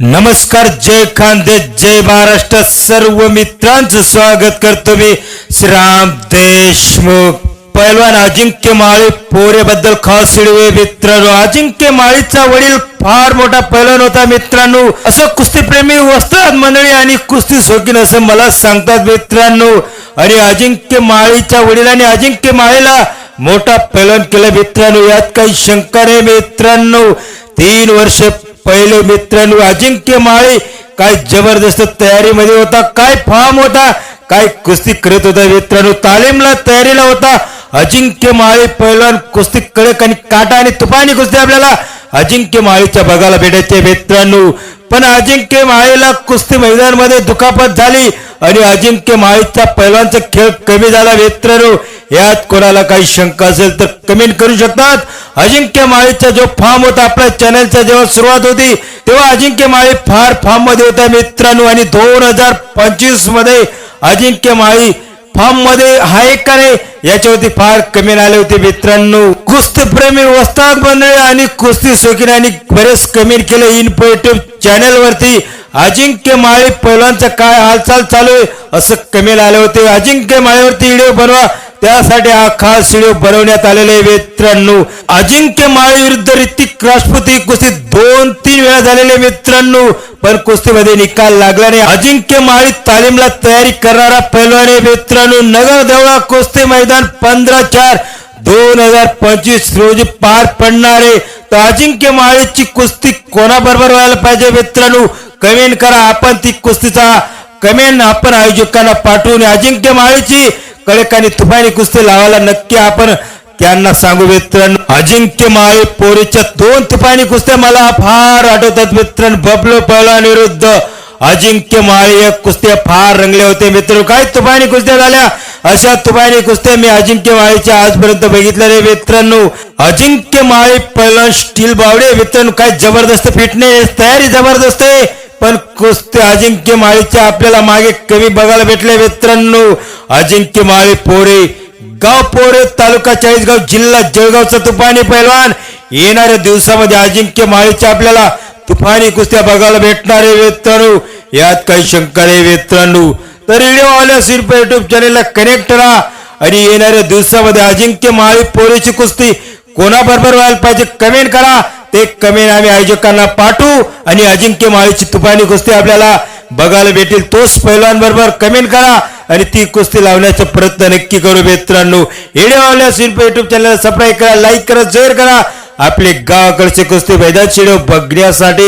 नमस्कार जय खानदे जय महाराष्ट्र. सर्व मित्रांचं स्वागत करतो मी श्रीराम देशमुख. पैलवान अजिंक्य माळी पोरेबद्दल खास शिडवे मित्रांनो. अजिंक्य माळीचा वडील फार मोठा पैलवान होता मित्रांनो. असं कुस्तीप्रेमी वस्तात मंडळी आणि कुस्ती शौकीन असं मला सांगतात मित्रांनो. आणि अजिंक्य माळीच्या वडिलांनी अजिंक्य माळीला मोठा पैलवान केला मित्रांनो. यात काही शंका नाही मित्रांनो. तीन वर्ष पहिले मित्रांनो अजिंक्य माळी काय जबरदस्त तयारीमध्ये होता काय फॉर्म होता काय कुस्ती करत होता मित्रांनो तालीमला तयारीला होता. अजिंक्य माळी पैलवान कुस्ती कडक आणि काटा आणि तुपानी कुस्ती आपल्याला अजिंक्य माळीच्या बघायला भेटायचे मित्रांनो. पण अजिंक्य माळीला कुस्ती मैदानमध्ये दुखापत झाली. आणि अजिंक्य माळीचा पहिल्यांचा खेळ कमी झाला मित्रांनो यात कोणाला काही शंका असेल तर कमेंट करू शकतात. अजिंक्य माळीचा जो फॉर्म होता आपल्या चॅनलचा जेव्हा सुरुवात होती तेव्हा अजिंक्य माळी फार फॉर्ममध्ये होता मित्रांनो. आणि दोन हजार पंचवीसमध्ये अजिंक्य माळी फॉर्ममध्ये आहे का नाही याच्यावरती फार कमी आले होते मित्रांनो. कुस्ती प्रेमी वस्ताद बनले आणि कुस्ती शौकीन आणि बरेच कमेंट केले. इन्फॉर्मेटिव्ह चॅनल वरती अजिंक्य माळी पैलवानचं काय हालचाल चालू आहे? असं कमेल आले होते. अजिंक्य माळीवरती व्हिडिओ बनवा. त्यासाठी हा खास व्हिडिओ बनवण्यात आलेले मित्रांनो. अजिंक्य माळी विरुद्ध ऋतिक राजपुती कुस्ती दोन तीन वेळा झालेले मित्रांनो. पण कुस्तीमध्ये निकाल लागला नाही. अजिंक्य माळी तालीमला तयारी करणारा पैलवान आहे मित्रांनो. नगर देवळा कुस्ती मैदान पंधरा चार. दोन हजार पंचवीस रोजी पार पडणारे तर अजिंक्य माळीची कुस्ती कोणाबरोबर व्हायला पाहिजे मित्रांनो? कमेंट करा आपण ती कुस्तीचा कमेंट आपण आयोजकांना पाठवून अजिंक्य माळीची कडक तुफानी कुस्ती लावायला नक्की आपण त्यांना सांगू मित्रांनो. अजिंक्य माळी पोरीच्या दोन तुफानी कुस्त्या मला फार आठवतात मित्रांनो. बबलो पैलवान विरुद्ध अजिंक्य माळी या कुस्त्या फार रंगल्या होते मित्र काय तुफानी कुस्त्या झाल्या? अशा तुफानी कुस्त्या मी अजिंक्य माळीच्या आजपर्यंत बघितल्या रे मित्रांनो. अजिंक्य माळी पहिला स्टील बावडे मित्रांनो काय जबरदस्त फिटनेस तयारी जबरदस्त आहे. कुस्ती अजिंक्य माळीच्या आपल्याला मागे कमी बघायला भेटले मित्रांनो. अजिंक्य माळी पोरे गाव पोरे तालुका चाळीसगाव जिल्हा जळगावचा तुफानी पैलवान. येणाऱ्या दिवसामध्ये अजिंक्य माळीच्या आपल्याला तुफानी कुस्त्या बघायला भेटणारे मित्रांनो. यात काही शंका नाही मित्रांनो. तर व्हिडिओ आल्या सिर्फ युट्यूब चॅनेलला कनेक्ट राहा. आणि येणाऱ्या दिवसामध्ये अजिंक्य माळी पोरेची कुस्ती कोणाबरोबर व्हायला पाहिजे कमेंट करा. ते कमेंट आम्ही आयोजकांना पाठवू आणि अजिंक्य माळीची तुफानी कुस्ती आपल्याला बघायला भेटेल. तोच पैलवानबरोबर कमेंट करा आणि ती कुस्ती लावण्याचा प्रयत्न नक्की करू मित्रांनो. व्हिडिओ आवडल्यास युट्यूब चॅनलला सबस्क्राईब करा लाईक करा शेअर करा. आपले गावाकडचे कुस्ती मैदान बघण्यासाठी